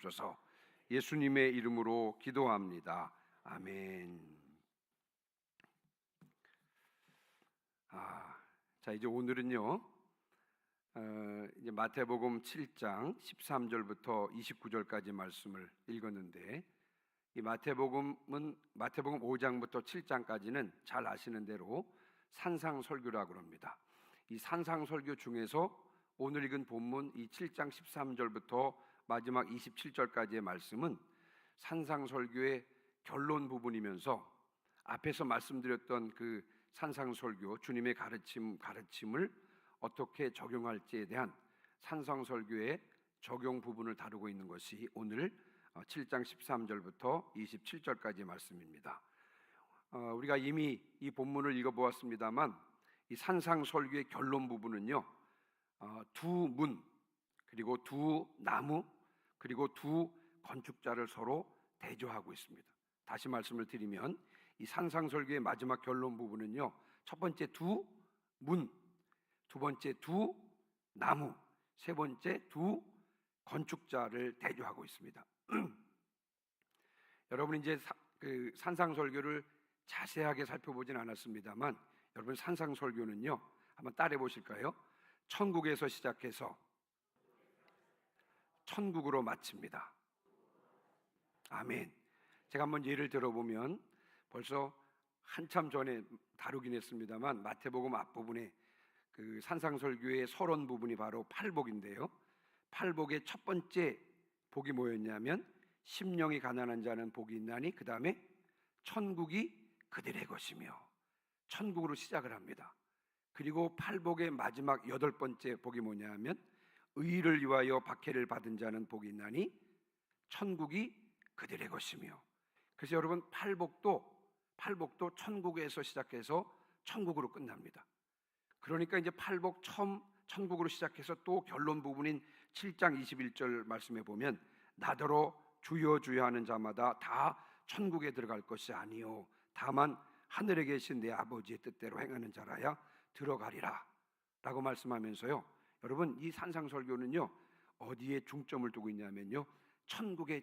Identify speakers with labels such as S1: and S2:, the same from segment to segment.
S1: 주옵소서. 예수님의 이름으로 기도합니다. 아멘. 아, 자 이제 오늘은요. 어, 이제 마태복음 7장 13절부터 29절까지 말씀을 읽었는데 이 마태복음은 마태복음 5장부터 7장까지는 잘 아시는 대로 산상설교라고 합니다. 이 산상설교 중에서 오늘 읽은 본문 이 7장 13절부터 마지막 27절까지의 말씀은 산상설교의 결론 부분이면서 앞에서 말씀드렸던 그 산상설교 주님의 가르침 가르침을 어떻게 적용할지에 대한 산상설교의 적용 부분을 다루고 있는 것이 오늘 7장 13절부터 27절까지의 말씀입니다. 어, 우리가 이미 이 본문을 읽어보았습니다만 이 산상설교의 결론 부분은요 어, 두문 그리고 두 나무 그리고 두 건축자를 서로 대조하고 있습니다. 다시 말씀을 드리면 이 산상설교의 마지막 결론 부분은요 첫 번째 두 문, 두 번째 두 나무, 세 번째 두 건축자를 대조하고 있습니다. 여러분 이제 사, 그 산상설교를 자세하게 살펴보진 않았습니다만 여러분 산상설교는요 한번 따라해 보실까요? 천국에서 시작해서 천국으로 마칩니다. 아멘. 제가 한번 예를 들어보면 벌써 한참 전에 다루긴 했습니다만 마태복음 앞부분에 그 산상설교의 서론 부분이 바로 팔복인데요. 팔복의 첫 번째 복이 뭐였냐면 심령이 가난한 자는 복이 있나니 그 다음에 천국이 그들의 것이며 천국으로 시작을 합니다. 그리고 팔복의 마지막 여덟 번째 복이 뭐냐면 의를 위하여 박해를 받은 자는 복이 있나니 천국이 그들의 것이며. 그래서 여러분 팔복도 팔복도 천국에서 시작해서 천국으로 끝납니다. 그러니까 이제 팔복 처음 천국으로 시작해서 또 결론 부분인 7장 21절 말씀에 보면 나더러 주여 주여 하는 자마다 다 천국에 들어갈 것이 아니요. 다만 하늘에 계신 내 아버지의 뜻대로 행하는 자라야 들어가리라 라고 말씀하면서요 여러분 이 산상설교는요 어디에 중점을 두고 있냐면요 천국에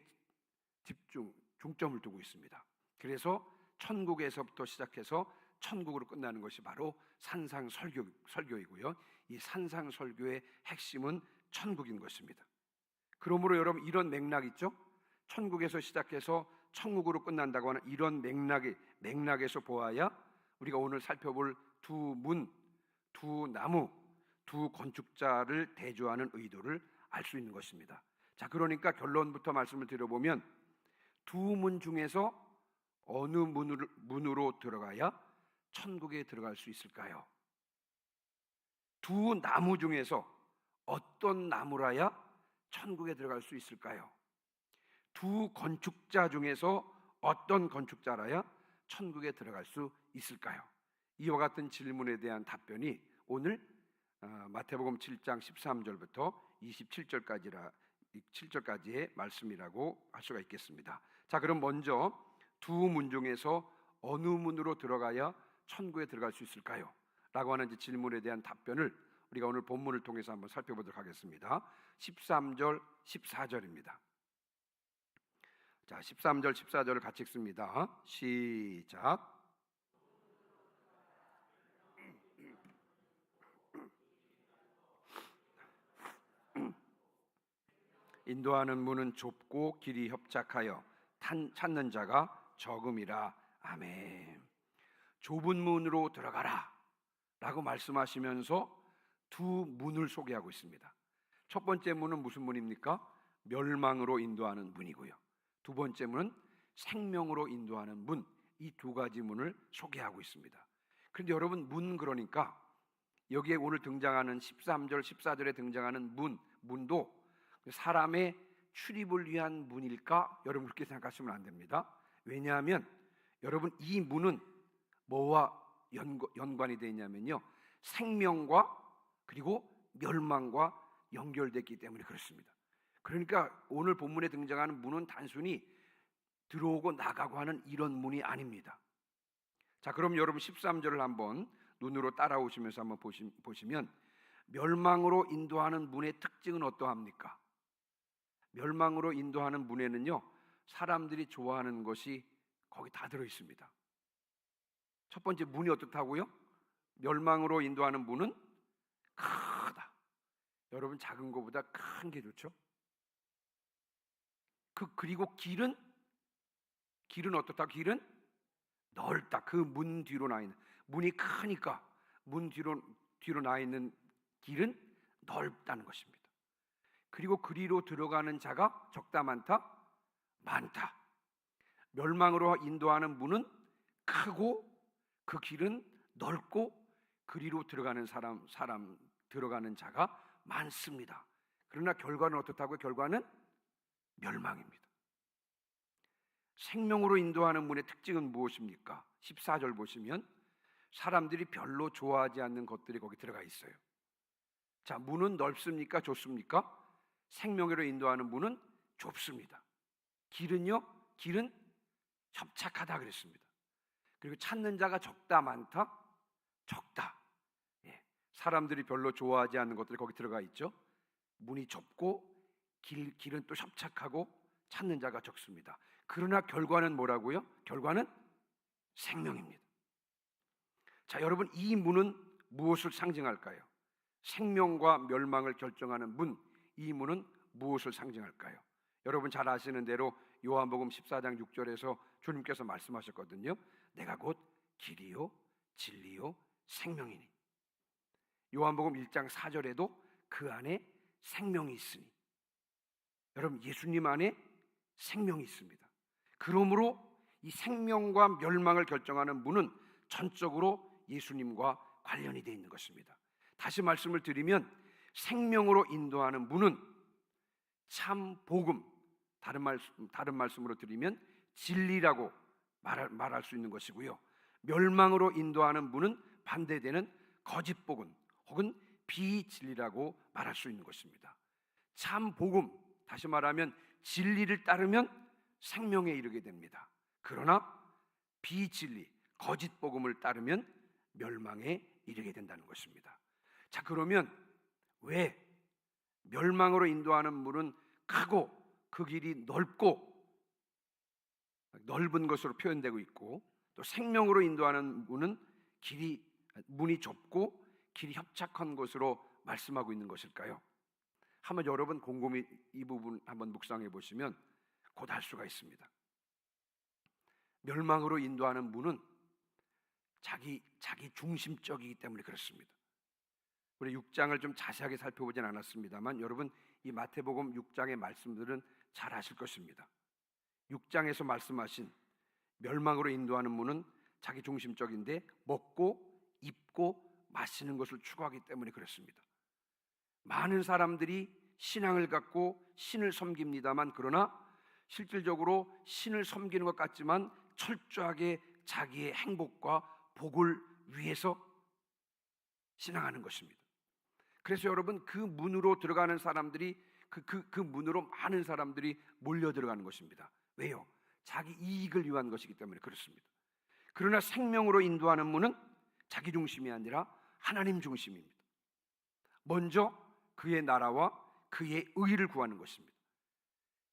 S1: 집중 중점을 두고 있습니다 그래서 천국에서부터 시작해서 천국으로 끝나는 것이 바로 산상 설교 설교이고요. 이 산상 설교의 핵심은 천국인 것입니다. 그러므로 여러분 이런 맥락 있죠? 천국에서 시작해서 천국으로 끝난다고 하는 이런 맥락의 맥락에서 보아야 우리가 오늘 살펴볼 두 문, 두 나무, 두 건축자를 대조하는 의도를 알 수 있는 것입니다. 자, 그러니까 결론부터 말씀을 드려보면 두 문 중에서 어느 문으로, 문으로 들어가야 천국에 들어갈 수 있을까요? 두 나무 중에서 어떤 나무라야 천국에 들어갈 수 있을까요? 두 건축자 중에서 어떤 건축자라야 천국에 들어갈 수 있을까요? 이와 같은 질문에 대한 답변이 오늘 어, 마태복음 7장 13절부터 27절까지라 7절까지의 말씀이라고 할 수가 있겠습니다. 자, 그럼 먼저 두 문 중에서 어느 문으로 들어가야 천국에 들어갈 수 있을까요? 라고 하는 질문에 대한 답변을 우리가 오늘 본문을 통해서 한번 살펴보도록 하겠습니다. 13절, 14절입니다. 자, 13절, 14절을 같이 읽습니다. 시작. 인도하는 문은 좁고 길이 협착하여 찾는 자가 적음이라. 아멘. 좁은 문으로 들어가라 라고 말씀하시면서 두 문을 소개하고 있습니다. 첫 번째 문은 무슨 문입니까? 멸망으로 인도하는 문이고요. 두 번째 문은 생명으로 인도하는 문. 이 두 가지 문을 소개하고 있습니다. 그런데 여러분 문 그러니까 여기에 오늘 등장하는 13절, 14절에 등장하는 문, 문도 사람의 출입을 위한 문일까? 여러분 그렇게 생각하시면 안 됩니다. 왜냐하면 여러분 이 문은 뭐와 연관 이 되어 있냐면요. 생명과 그리고 멸망과 연결됐기 때문에 그렇습니다. 그러니까 오늘 본문에 등장하는 문은 단순히 들어오고 나가고 하는 이런 문이 아닙니다. 자, 그럼 여러분 13절을 한번 눈으로 따라오시면서 한번 보시, 면 멸망으로 인도하는 문의 특징은 어떠합니까? 멸망으로 인도하는 문에는요. 사람들이 좋아하는 것이 거기 다 들어 있습니다. 첫 번째 문이 어떻다고요? 멸망으로 인도하는 문은 크다. 여러분 작은 것보다 큰 게 좋죠? 그 그리고 길은 길은 어떻다? 길은 넓다. 그 문 뒤로 나 있는 문이 크니까 문 뒤로 뒤로 나 있는 길은 넓다는 것입니다. 그리고 그리로 들어가는 자가 적다 많다 많다. 멸망으로 인도하는 문은 크고 그 길은 넓고 그리로 들어가는 사람 사람 들어가는 자가 많습니다. 그러나 결과는 어떻다고요? 결과는 멸망입니다. 생명으로 인도하는 문의 특징은 무엇입니까? 14절 보시면 사람들이 별로 좋아하지 않는 것들이 거기 들어가 있어요. 자, 문은 넓습니까? 좁습니까? 생명으로 인도하는 문은 좁습니다. 길은요? 길은 협착하다 그랬습니다. 그리고 찾는 자가 적다 많다? 적다. 예. 사람들이 별로 좋아하지 않는 것들이 거기 들어가 있죠. 문이 좁고 길, 길은 또 협착하고 찾는 자가 적습니다. 그러나 결과는 뭐라고요? 결과는 생명입니다. 자, 여러분 이 문은 무엇을 상징할까요? 생명과 멸망을 결정하는 문, 이 문은 무엇을 상징할까요? 여러분 잘 아시는 대로 요한복음 14장 6절에서 주님께서 말씀하셨거든요. 내가 곧 길이요 진리요 생명이니. 요한복음 1장 4절에도 그 안에 생명이 있으니. 여러분 예수님 안에 생명이 있습니다. 그러므로 이 생명과 멸망을 결정하는 문은 전적으로 예수님과 관련이 되어 있는 것입니다. 다시 말씀을 드리면 생명으로 인도하는 문은 참 복음 다른 말 다른 말씀으로 드리면 진리라고 말할, 말할 수 있는 것이고요. 멸망으로 인도하는 문은 반대되는 거짓 복음 혹은 비진리라고 말할 수 있는 것입니다. 참 복음 다시 말하면 진리를 따르면 생명에 이르게 됩니다. 그러나 비진리 거짓 복음을 따르면 멸망에 이르게 된다는 것입니다. 자, 그러면 왜 멸망으로 인도하는 문은 크고 그 길이 넓고 넓은 것으로 표현되고 있고 또 생명으로 인도하는 문은 길이 문이 좁고 길이 협착한 것으로 말씀하고 있는 것일까요? 한번 여러분 곰곰이 이 부분 한번 묵상해 보시면 곧 알 수가 있습니다. 멸망으로 인도하는 문은 자기 자기 중심적이기 때문에 그렇습니다. 우리 6장을 좀 자세하게 살펴보진 않았습니다만 여러분 이 마태복음 6장의 말씀들은 잘 아실 것입니다. 6장에서 말씀하신 멸망으로 인도하는 문은 자기 중심적인데 먹고 입고 마시는 것을 추구하기 때문에 그렇습니다. 많은 사람들이 신앙을 갖고 신을 섬깁니다만 그러나 실질적으로 신을 섬기는 것 같지만 철저하게 자기의 행복과 복을 위해서 신앙하는 것입니다. 그래서 여러분 그 문으로 들어가는 사람들이 그, 그, 그 문으로 많은 사람들이 몰려 들어가는 것입니다. 왜요? 자기 이익을 위한 것이기 때문에 그렇습니다. 그러나 생명으로 인도하는 문은 자기 중심이 아니라 하나님 중심입니다. 먼저 그의 나라와 그의 의를 구하는 것입니다.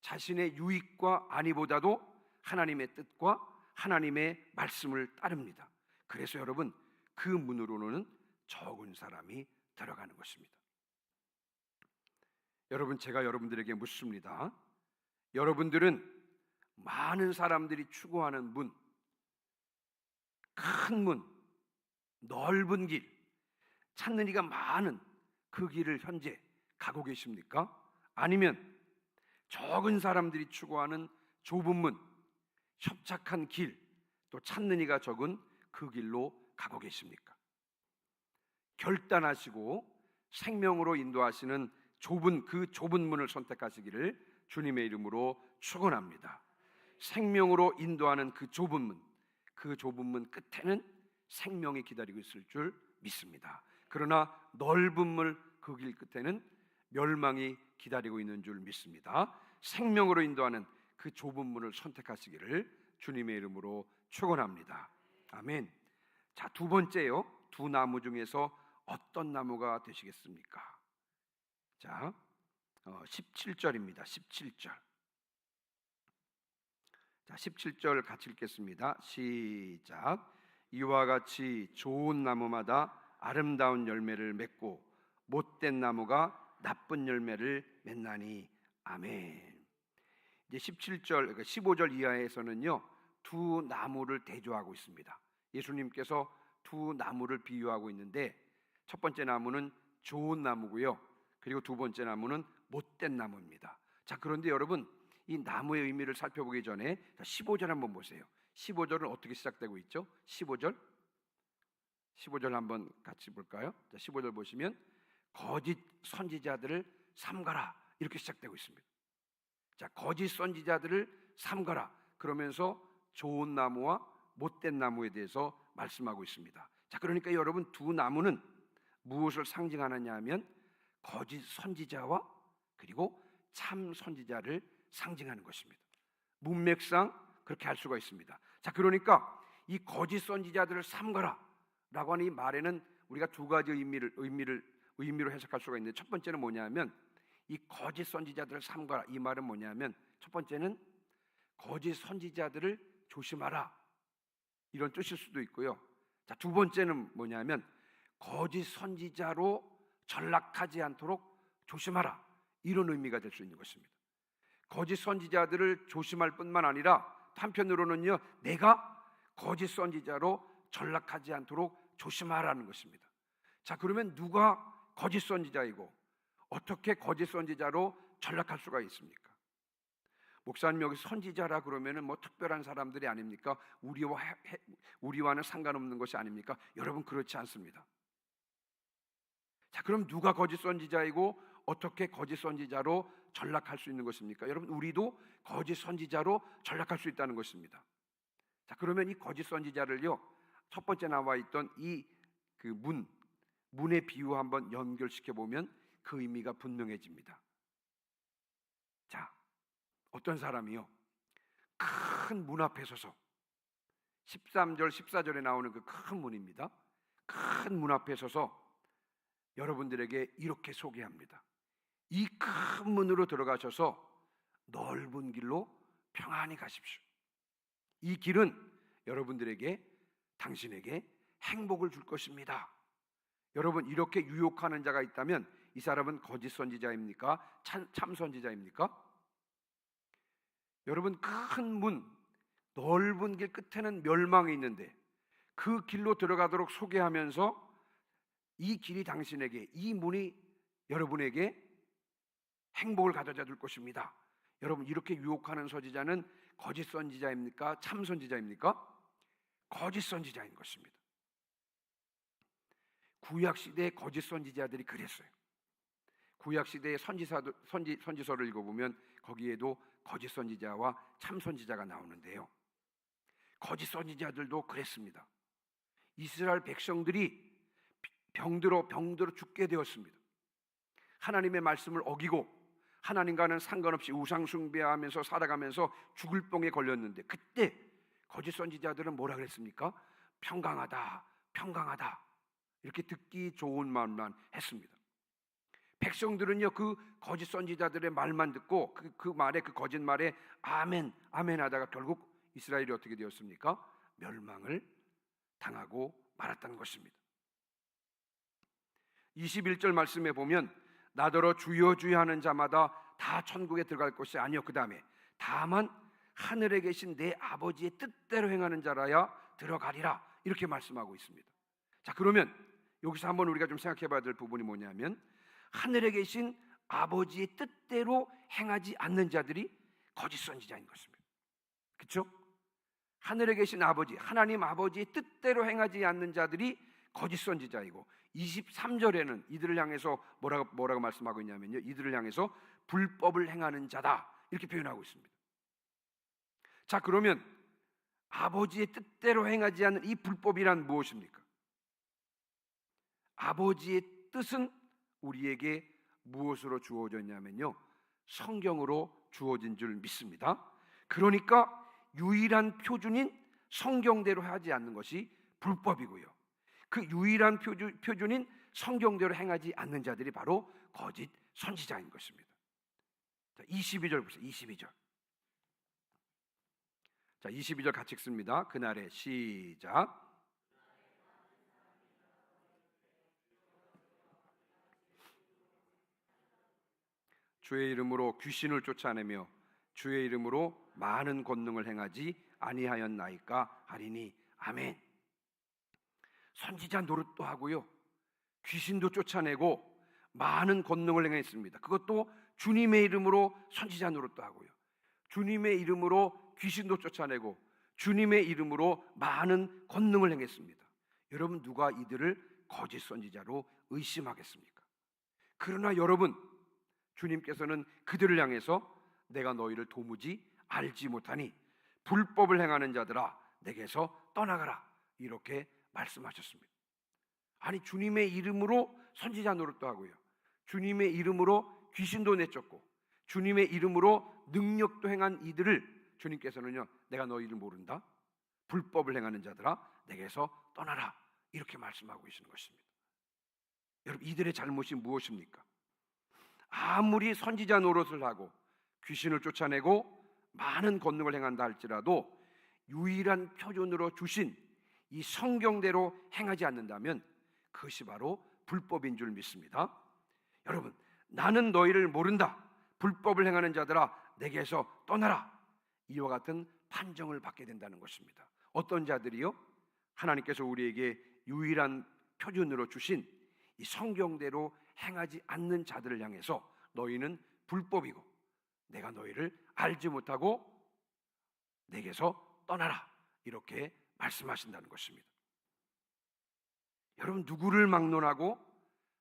S1: 자신의 유익과 안위보다도 하나님의 뜻과 하나님의 말씀을 따릅니다. 그래서 여러분 그 문으로는 적은 사람이 들어가는 것입니다. 여러분 제가 여러분들에게 묻습니다. 여러분들은 많은 사람들이 추구하는 문, 큰 문, 넓은 길, 찾는 이가 많은 그 길을 현재 가고 계십니까? 아니면 적은 사람들이 추구하는 좁은 문, 협착한 길, 또 찾는 이가 적은 그 길로 가고 계십니까? 결단하시고 생명으로 인도하시는 좁은 그 좁은 문을 선택하시기를 주님의 이름으로 축원합니다. 생명으로 인도하는 그 좁은 문, 그 좁은 문 끝에는 생명이 기다리고 있을 줄 믿습니다. 그러나 넓은 문 그 길 끝에는 멸망이 기다리고 있는 줄 믿습니다. 생명으로 인도하는 그 좁은 문을 선택하시기를 주님의 이름으로 축원합니다. 아멘. 자, 두 번째요. 두 나무 중에서 어떤 나무가 되시겠습니까? 자, 어, 17절입니다. 17절. 자, 17절 같이 읽겠습니다. 시작. 이와 같이 좋은 나무마다 아름다운 열매를 맺고 못된 나무가 나쁜 열매를 맺나니 아멘. 이제 17절, 그러니까 15절 이하에서는요 두 나무를 대조하고 있습니다. 예수님께서 두 나무를 비유하고 있는데 첫 번째 나무는 좋은 나무고요. 그리고 두 번째 나무는 못된 나무입니다. 자, 그런데 여러분 이 나무의 의미를 살펴보기 전에 15절 한번 보세요. 15절은 어떻게 시작되고 있죠? 15절 15절 한번 같이 볼까요? 자, 15절 보시면 거짓 선지자들을 삼가라 이렇게 시작되고 있습니다. 자, 거짓 선지자들을 삼가라 그러면서 좋은 나무와 못된 나무에 대해서 말씀하고 있습니다. 자, 그러니까 여러분 두 나무는 무엇을 상징하느냐 하면 거짓 선지자와 그리고 참 선지자를 상징하는 것입니다. 문맥상 그렇게 할 수가 있습니다. 자, 그러니까 이 거짓 선지자들을 삼가라라고 하는 이 말에는 우리가 두 가지 의미를 의미를 의미로 해석할 수가 있는데 첫 번째는 뭐냐면 이 거짓 선지자들을 삼가라 이 말은 뭐냐면 첫 번째는 거짓 선지자들을 조심하라 이런 뜻일 수도 있고요. 자, 두 번째는 뭐냐면 거짓 선지자로 전락하지 않도록 조심하라 이런 의미가 될 수 있는 것입니다. 거짓 선지자들을 조심할 뿐만 아니라 한편으로는요 내가 거짓 선지자로 전락하지 않도록 조심하라는 것입니다. 자 그러면 누가 거짓 선지자이고 어떻게 거짓 선지자로 전락할 수가 있습니까? 목사님 여기 선지자라 그러면은 뭐 특별한 사람들이 아닙니까? 우리와 해- 해- 우리와는 상관없는 것이 아닙니까? 여러분 그렇지 않습니다. 자, 그럼 누가 거짓 선지자이고 어떻게 거짓 선지자로 전락할 수 있는 것입니까? 여러분 우리도 거짓 선지자로 전락할 수 있다는 것입니다. 자, 그러면 이 거짓 선지자를요. 첫 번째 나와 있던 이 그 문, 문의 비유 한번 연결시켜 보면 그 의미가 분명해집니다. 자, 어떤 사람이요? 큰 문 앞에 서서 13절, 14절에 나오는 그 큰 문입니다. 큰 문 앞에 서서 여러분들에게 이렇게 소개합니다. 이 큰 문으로 들어가셔서 넓은 길로 평안히 가십시오. 이 길은 여러분들에게 당신에게 행복을 줄 것입니다. 여러분 이렇게 유혹하는 자가 있다면 이 사람은 거짓 선지자입니까? 참, 참 선지자입니까? 여러분 큰 문, 넓은 길 끝에는 멸망이 있는데 그 길로 들어가도록 소개하면서 이 길이 당신에게 이 문이 여러분에게 행복을 가져다 줄 것입니다. 여러분 이렇게 유혹하는 선지자는 거짓 선지자입니까? 참 선지자입니까? 거짓 선지자인 것입니다. 구약 시대의 거짓 선지자들이 그랬어요. 구약 시대의 선지사도 선지 선지서를 읽어보면 거기에도 거짓 선지자와 참 선지자가 나오는데요. 거짓 선지자들도 그랬습니다. 이스라엘 백성들이 병들어 병들어 죽게 되었습니다. 하나님의 말씀을 어기고 하나님과는 상관없이 우상 숭배하면서 살아가면서 죽을 병에 걸렸는데 그때 거짓 선지자들은 뭐라 그랬습니까? 평강하다, 평강하다 이렇게 듣기 좋은 말만 했습니다. 백성들은요 그 거짓 선지자들의 말만 듣고 그, 그 말에 그 거짓 말에 아멘 아멘 하다가 결국 이스라엘이 어떻게 되었습니까? 멸망을 당하고 말았다는 것입니다. 21절 말씀에 보면 나더러 주여 주여 하는 자마다 다 천국에 들어갈 것이 아니요 그 다음에 다만 하늘에 계신 내 아버지의 뜻대로 행하는 자라야 들어가리라 이렇게 말씀하고 있습니다. 자 그러면 여기서 한번 우리가 좀 생각해봐야 될 부분이 뭐냐면 하늘에 계신 아버지의 뜻대로 행하지 않는 자들이 거짓 선지자인 것입니다. 그렇죠? 하늘에 계신 아버지 하나님 아버지의 뜻대로 행하지 않는 자들이 거짓 선지자이고 23절에는 이들을 향해서 뭐라고 뭐라고 말씀하고 있냐면요. 이들을 향해서 불법을 행하는 자다. 이렇게 표현하고 있습니다. 자, 그러면 아버지의 뜻대로 행하지 않는 이 불법이란 무엇입니까? 아버지의 뜻은 우리에게 무엇으로 주어졌냐면요. 성경으로 주어진 줄 믿습니다. 그러니까 유일한 표준인 성경대로 하지 않는 것이 불법이고요. 그 유일한 표준, 표준인 성경대로 행하지 않는 자들이 바로 거짓 선지자인 것입니다. 자, 22절 보세요. 22절. 자, 22절 같이 읽습니다. 그날의 시작. 주의 이름으로 귀신을 쫓아내며 주의 이름으로 많은 권능을 행하지 아니하였나이까 하리니 아멘. 선지자 노릇도 하고요. 귀신도 쫓아내고 많은 권능을 행했습니다. 그것도 주님의 이름으로 선지자 노릇도 하고요. 주님의 이름으로 귀신도 쫓아내고 주님의 이름으로 많은 권능을 행했습니다. 여러분 누가 이들을 거짓 선지자로 의심하겠습니까? 그러나 여러분 주님께서는 그들을 향해서 내가 너희를 도무지 알지 못하니 불법을 행하는 자들아 내게서 떠나가라 이렇게 말씀하셨습니다. 아니 주님의 이름으로 선지자 노릇도 하고요. 주님의 이름으로 귀신도 내쫓고 주님의 이름으로 능력도 행한 이들을 주님께서는요 내가 너희를 모른다 불법을 행하는 자들아 내게서 떠나라 이렇게 말씀하고 계시는 것입니다. 여러분 이들의 잘못이 무엇입니까? 아무리 선지자 노릇을 하고 귀신을 쫓아내고 많은 권능을 행한다 할지라도 유일한 표준으로 주신 이 성경대로 행하지 않는다면 그것이 바로 불법인 줄 믿습니다. 여러분, 나는 너희를 모른다. 불법을 행하는 자들아, 내게서 떠나라. 이와 같은 판정을 받게 된다는 것입니다. 어떤 자들이요? 하나님께서 우리에게 유일한 표준으로 주신 이 성경대로 행하지 않는 자들을 향해서 너희는 불법이고 내가 너희를 알지 못하고 내게서 떠나라. 이렇게 말씀하신다는 것입니다. 여러분 누구를 막론하고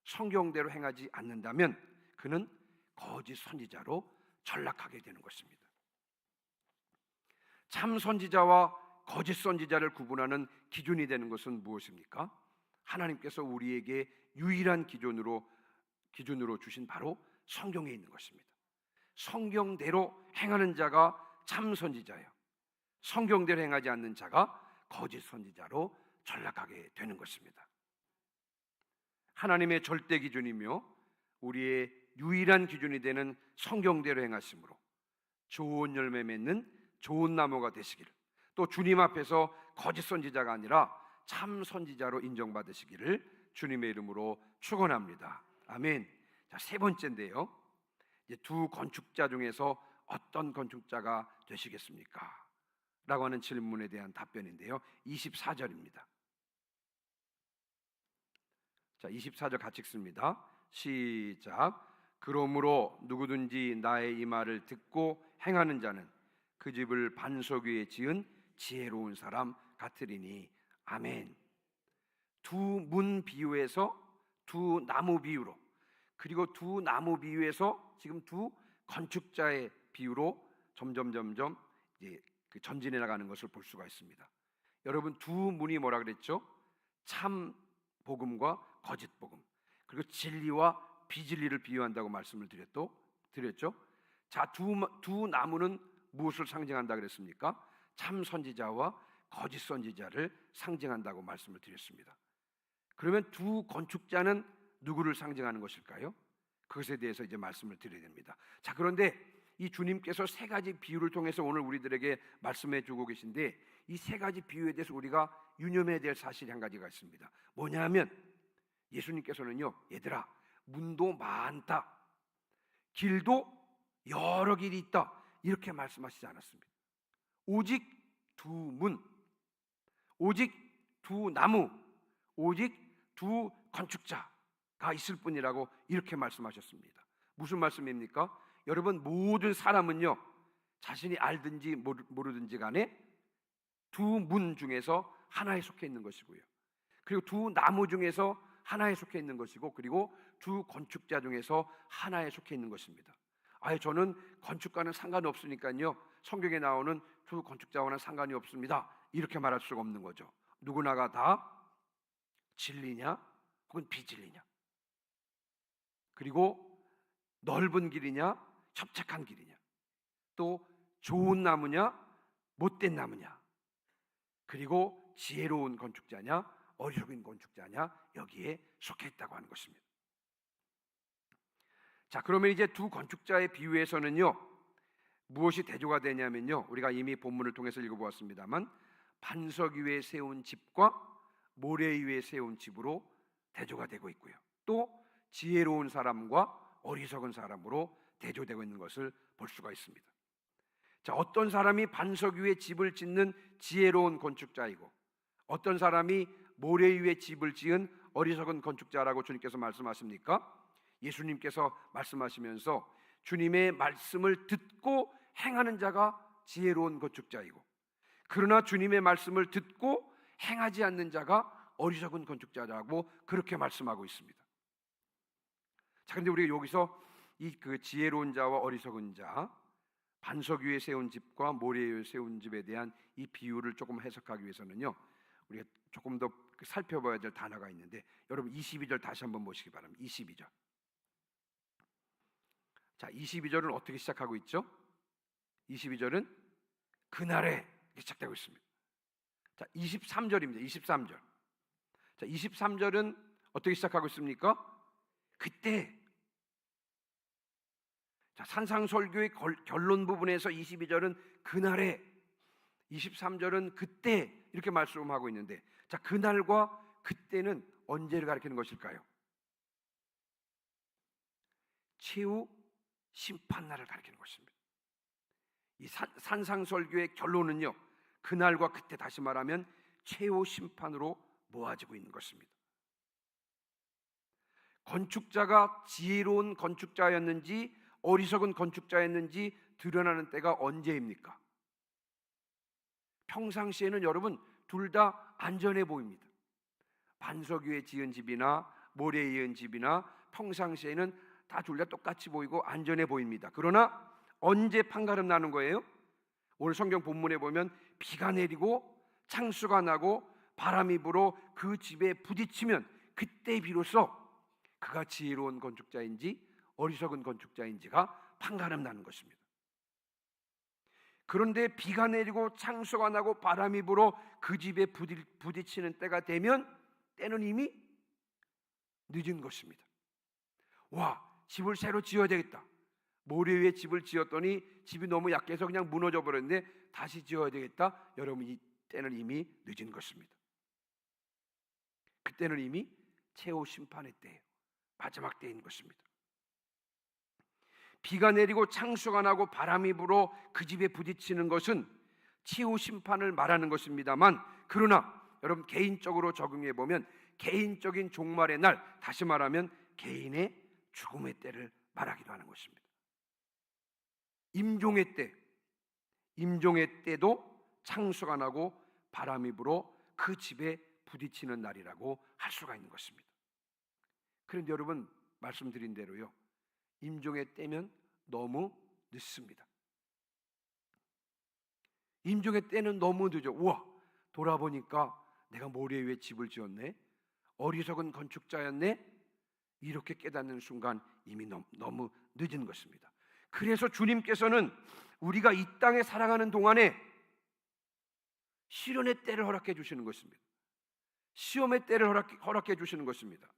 S1: 성경대로 행하지 않는다면 그는 거짓 선지자로 전락하게 되는 것입니다. 참 선지자와 거짓 선지자를 구분하는 기준이 되는 것은 무엇입니까? 하나님께서 우리에게 유일한 기준으로 기준으로 주신 바로 성경에 있는 것입니다. 성경대로 행하는 자가 참 선지자예요. 성경대로 행하지 않는 자가 거짓 선지자로 전락하게 되는 것입니다. 하나님의 절대 기준이며 우리의 유일한 기준이 되는 성경대로 행하심으로 좋은 열매 맺는 좋은 나무가 되시기를 또 주님 앞에서 거짓 선지자가 아니라 참 선지자로 인정받으시기를 주님의 이름으로 축원합니다. 아멘. 자, 세 번째인데요. 이제 두 건축자 중에서 어떤 건축자가 되시겠습니까? 라고 하는 질문에 대한 답변인데요. 24절입니다. 자, 24절 같이 읽습니다. 시작. 그러므로 누구든지 나의 이 말을 듣고 행하는 자는 그 집을 반석 위에 지은 지혜로운 사람 같으리니 아멘. 두 문 비유에서 두 나무 비유로 그리고 두 나무 비유에서 지금 두 건축자의 비유로 점점 점점 이제 그 전진해 나가는 것을 볼 수가 있습니다. 여러분 두 문이 뭐라 그랬죠? 참 복음과 거짓 복음. 그리고 진리와 비진리를 비유한다고 말씀을 드렸도 드렸죠. 자, 두, 두 나무는 무엇을 상징한다 그랬습니까? 참 선지자와 거짓 선지자를 상징한다고 말씀을 드렸습니다. 그러면 두 건축자는 누구를 상징하는 것일까요? 그것에 대해서 이제 말씀을 드려야 됩니다. 자, 그런데 이 주님께서 세 가지 비유를 통해서 오늘 우리들에게 말씀해 주고 계신데 이 세 가지 비유에 대해서 우리가 유념해야 될 사실이 한 가지가 있습니다. 뭐냐면 예수님께서는요, 얘들아, 문도 많다. 길도 여러 길이 있다. 이렇게 말씀하시지 않았습니다. 오직 두 문, 오직 두 나무, 오직 두 건축자가 있을 뿐이라고 이렇게 말씀하셨습니다. 무슨 말씀입니까? 여러분 모든 사람은요 자신이 알든지 모르든지 간에 두 문 중에서 하나에 속해 있는 것이고요. 그리고 두 나무 중에서 하나에 속해 있는 것이고 그리고 두 건축자 중에서 하나에 속해 있는 것입니다. 아예 저는 건축과는 상관이 없으니까요. 성경에 나오는 두 건축자와는 상관이 없습니다. 이렇게 말할 수가 없는 거죠. 누구나가 다 진리냐 혹은 비진리냐. 그리고 넓은 길이냐 협착한 길이냐. 또 좋은 나무냐 못된 나무냐. 그리고 지혜로운 건축자냐 어리석은 건축자냐 여기에 속해 있다고 하는 것입니다. 자, 그러면 이제 두 건축자의 비유에서는요. 무엇이 대조가 되냐면요. 우리가 이미 본문을 통해서 읽어보았습니다만 반석 위에 세운 집과 모래 위에 세운 집으로 대조가 되고 있고요. 또 지혜로운 사람과 어리석은 사람으로 대조되고 있는 것을 볼 수가 있습니다. 자, 어떤 사람이 반석 위에 집을 짓는 지혜로운 건축자이고 어떤 사람이 모래 위에 집을 지은 어리석은 건축자라고 주님께서 말씀하십니까? 예수님께서 말씀하시면서 주님의 말씀을 듣고 행하는 자가 지혜로운 건축자이고 그러나 주님의 말씀을 듣고 행하지 않는 자가 어리석은 건축자라고 그렇게 말씀하고 있습니다. 자, 근데 우리가 여기서 이 그 지혜로운 자와 어리석은 자, 반석 위에 세운 집과 모래 위에 세운 집에 대한 이 비유를 조금 해석하기 위해서는요. 우리가 조금 더 살펴봐야 될 단어가 있는데 여러분 22절 다시 한번 보시기 바랍니다. 22절. 자, 22절은 어떻게 시작하고 있죠? 22절은 그날에 시작되고 있습니다. 자, 23절입니다. 23절. 자, 23절은 어떻게 시작하고 있습니까? 그때 자, 산상설교의 결론 부분에서 22절은 그날에 23절은 그때 이렇게 말씀하고 있는데 자, 그날과 그때는 언제를 가리키는 것일까요? 최후 심판날을 가리키는 것입니다. 이 산상설교의 결론은요. 그날과 그때 다시 말하면 최후 심판으로 모아지고 있는 것입니다. 건축자가 지혜로운 건축자였는지 어리석은 건축자였는지 드러나는 때가 언제입니까? 평상시에는 여러분 둘 다 안전해 보입니다. 반석 위에 지은 집이나 모래에 이은 집이나 평상시에는 다 둘 다 똑같이 보이고 안전해 보입니다. 그러나 언제 판가름 나는 거예요? 오늘 성경 본문에 보면 비가 내리고 창수가 나고 바람이 불어 그 집에 부딪히면 그때 비로소 그가 지혜로운 건축자인지 어리석은 건축자인지가 판가름 나는 것입니다. 그런데 비가 내리고 창수가 나고 바람이 불어 그 집에 부딪히는 때가 되면 때는 이미 늦은 것입니다. 와, 집을 새로 지어야 되겠다. 모래 위에 집을 지었더니 집이 너무 약해서 그냥 무너져 버렸는데 다시 지어야 되겠다. 여러분 이 때는 이미 늦은 것입니다. 그때는 이미 최후 심판의 때예요. 마지막 때인 것입니다. 비가 내리고 창수가 나고 바람이 불어 그 집에 부딪히는 것은 최후 심판을 말하는 것입니다만 그러나 여러분 개인적으로 적용해 보면 개인적인 종말의 날 다시 말하면 개인의 죽음의 때를 말하기도 하는 것입니다. 임종의 때, 임종의 때도 창수가 나고 바람이 불어 그 집에 부딪히는 날이라고 할 수가 있는 것입니다. 그런데 여러분 말씀드린 대로요. 임종의 때면 너무 늦습니다. 임종의 때는 너무 늦어. 우와, 돌아보니까 내가 모래 위에 집을 지었네. 어리석은 건축자였네. 이렇게 깨닫는 순간 이미 너무 늦은 것입니다. 그래서 주님께서는 우리가 이 땅에 살아가는 동안에 시련의 때를 허락해 주시는 것입니다. 시험의 때를 허락해, 허락해 주시는 것입니다.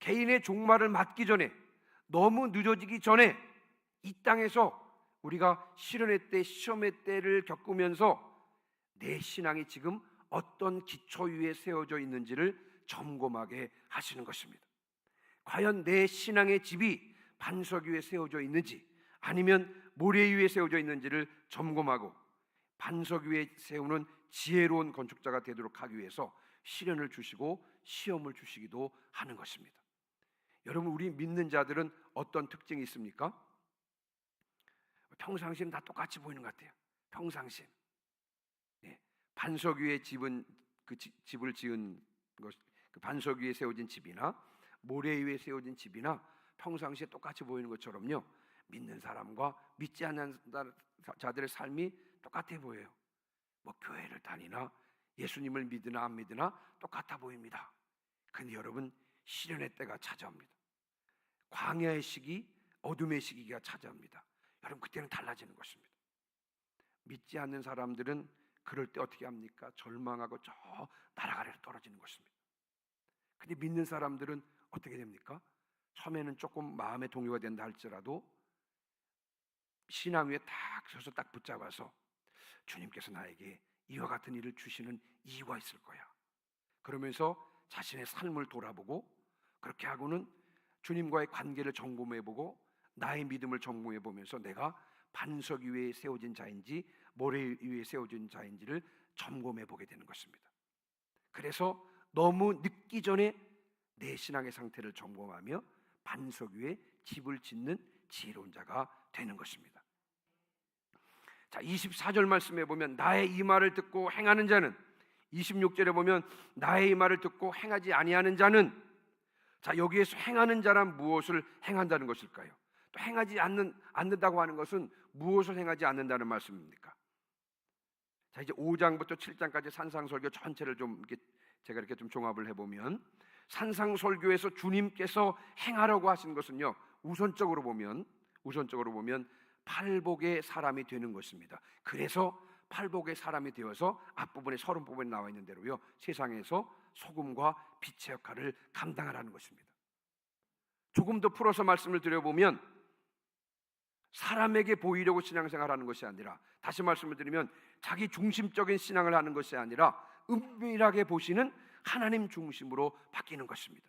S1: 개인의 종말을 맞기 전에 너무 늦어지기 전에 이 땅에서 우리가 시련의 때, 시험의 때를 겪으면서 내 신앙이 지금 어떤 기초 위에 세워져 있는지를 점검하게 하시는 것입니다. 과연 내 신앙의 집이 반석 위에 세워져 있는지, 아니면 모래 위에 세워져 있는지를 점검하고 반석 위에 세우는 지혜로운 건축자가 되도록 하기 위해서 시련을 주시고 시험을 주시기도 하는 것입니다. 여러분 우리 믿는 자들은 어떤 특징이 있습니까? 평상시엔 다 똑같이 보이는 것 같아요. 평상시엔 예, 반석 위에 집은 그 지, 집을 지은 것, 그 반석 위에 세워진 집이나 모래 위에 세워진 집이나 평상시에 똑같이 보이는 것처럼요. 믿는 사람과 믿지 않는 자들의 삶이 똑같아 보여요. 뭐 교회를 다니나 예수님을 믿으나 안 믿으나 똑같아 보입니다. 근데 여러분 시련의 때가 찾아옵니다. 광야의 시기, 어둠의 시기가 찾아옵니다. 여러분 그때는 달라지는 것입니다. 믿지 않는 사람들은 그럴 때 어떻게 합니까? 절망하고 저 아래로 떨어지는 것입니다. 근데 믿는 사람들은 어떻게 됩니까? 처음에는 조금 마음의 동요가 된다 할지라도 신앙 위에 딱 서서 딱 붙잡아서 주님께서 나에게 이와 같은 일을 주시는 이유가 있을 거야. 그러면서 자신의 삶을 돌아보고 그렇게 하고는 주님과의 관계를 점검해 보고 나의 믿음을 점검해 보면서 내가 반석 위에 세워진 자인지 모래 위에 세워진 자인지를 점검해 보게 되는 것입니다. 그래서 너무 늦기 전에 내 신앙의 상태를 점검하며 반석 위에 집을 짓는 지혜로운 자가 되는 것입니다. 자, 24절 말씀에 보면 나의 이 말을 듣고 행하는 자는 26절에 보면 나의 이 말을 듣고 행하지 아니하는 자는 자, 여기에서 행하는 자란 무엇을 행한다는 것일까요? 또 행하지 않는 않는다고 하는 것은 무엇을 행하지 않는다는 말씀입니까? 자, 이제 5장부터 7장까지 산상설교 전체를 좀 이렇게 제가 이렇게 좀 종합을 해 보면 산상설교에서 주님께서 행하라고 하신 것은요. 우선적으로 보면 우선적으로 보면 팔복의 사람이 되는 것입니다. 그래서 팔복의 사람이 되어서 앞부분에 서른 부분에 나와 있는 대로요. 세상에서 소금과 빛의 역할을 감당하라는 것입니다. 조금 더 풀어서 말씀을 드려보면 사람에게 보이려고 신앙생활하는 것이 아니라 다시 말씀을 드리면 자기 중심적인 신앙을 하는 것이 아니라 은밀하게 보시는 하나님 중심으로 바뀌는 것입니다.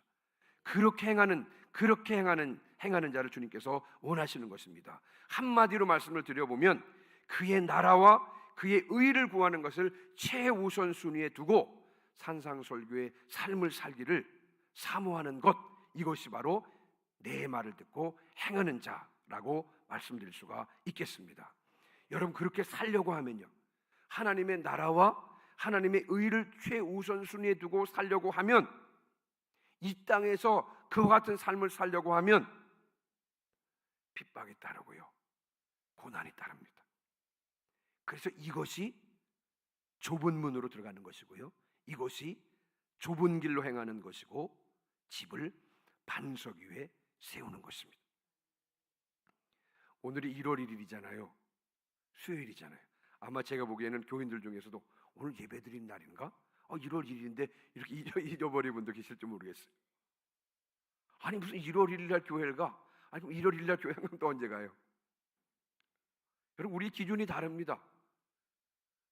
S1: 그렇게 행하는 그렇게 행하는 행하는 자를 주님께서 원하시는 것입니다. 한마디로 말씀을 드려보면 그의 나라와 그의 의를 구하는 것을 최우선 순위에 두고 산상설교의 삶을 살기를 사모하는 것 이것이 바로 내 말을 듣고 행하는 자라고 말씀드릴 수가 있겠습니다. 여러분 그렇게 살려고 하면요. 하나님의 나라와 하나님의 의를 최우선 순위에 두고 살려고 하면 이 땅에서 그와 같은 삶을 살려고 하면 핍박이 따르고요. 고난이 따릅니다. 그래서 이것이 좁은 문으로 들어가는 것이고요. 이것이 좁은 길로 행하는 것이고 집을 반석 위에 세우는 것입니다. 오늘이 1월 1일이잖아요. 수요일이잖아요. 아마 제가 보기에는 교인들 중에서도 오늘 예배드린 날인가? 어, 1월 1일인데 이렇게 잊어, 잊어버린 분도 계실지 모르겠어요. 아니 무슨 1월 1일 날 교회를 가? 아니 그럼 1월 1일 날 교회 또 언제 가요? 여러분 우리 기준이 다릅니다.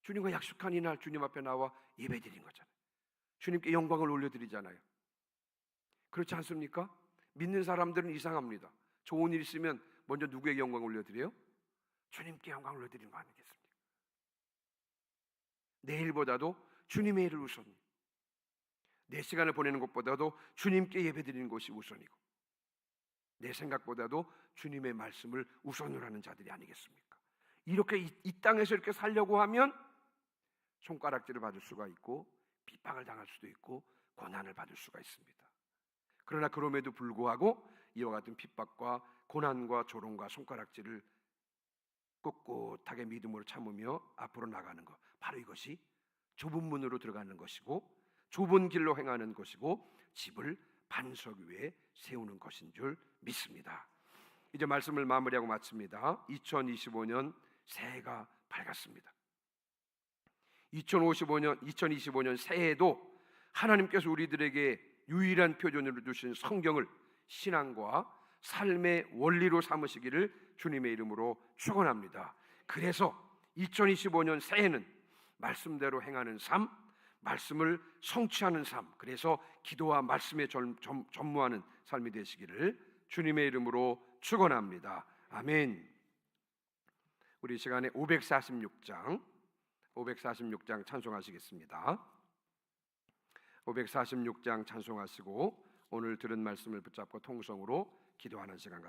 S1: 주님과 약속한 이날 주님 앞에 나와 예배 드린 거잖아요. 주님께 영광을 올려드리잖아요. 그렇지 않습니까? 믿는 사람들은 이상합니다. 좋은 일 있으면 먼저 누구에게 영광을 올려드려요? 주님께 영광을 올려드리는 거 아니겠습니까? 내일보다도 주님의 일을 우선. 내 시간을 보내는 것보다도 주님께 예배 드리는 것이 우선이고 내 생각보다도 주님의 말씀을 우선으로 하는 자들이 아니겠습니까? 이렇게 이, 이 땅에서 이렇게 살려고 하면 손가락질을 받을 수가 있고 핍박을 당할 수도 있고 고난을 받을 수가 있습니다. 그러나 그럼에도 불구하고 이와 같은 핍박과 고난과 조롱과 손가락질을 꿋꿋하게 믿음으로 참으며 앞으로 나가는 것 바로 이것이 좁은 문으로 들어가는 것이고 좁은 길로 행하는 것이고 집을 반석 위에 세우는 것인 줄 믿습니다. 이제 말씀을 마무리하고 마칩니다. 2025년 새해가 밝았습니다. 2055년 2025년 새해에도 하나님께서 우리들에게 유일한 표준으로 주신 성경을 신앙과 삶의 원리로 삼으시기를 주님의 이름으로 축원합니다. 그래서 2025년 새해는 말씀대로 행하는 삶, 말씀을 성취하는 삶, 그래서 기도와 말씀에 전무하는 삶이 되시기를 주님의 이름으로 축원합니다. 아멘. 우리 시간에 546장 546장 찬송하시겠습니다. 546장 찬송하시고 오늘 들은 말씀을 붙잡고 통성으로 기도하는 시간 갖도록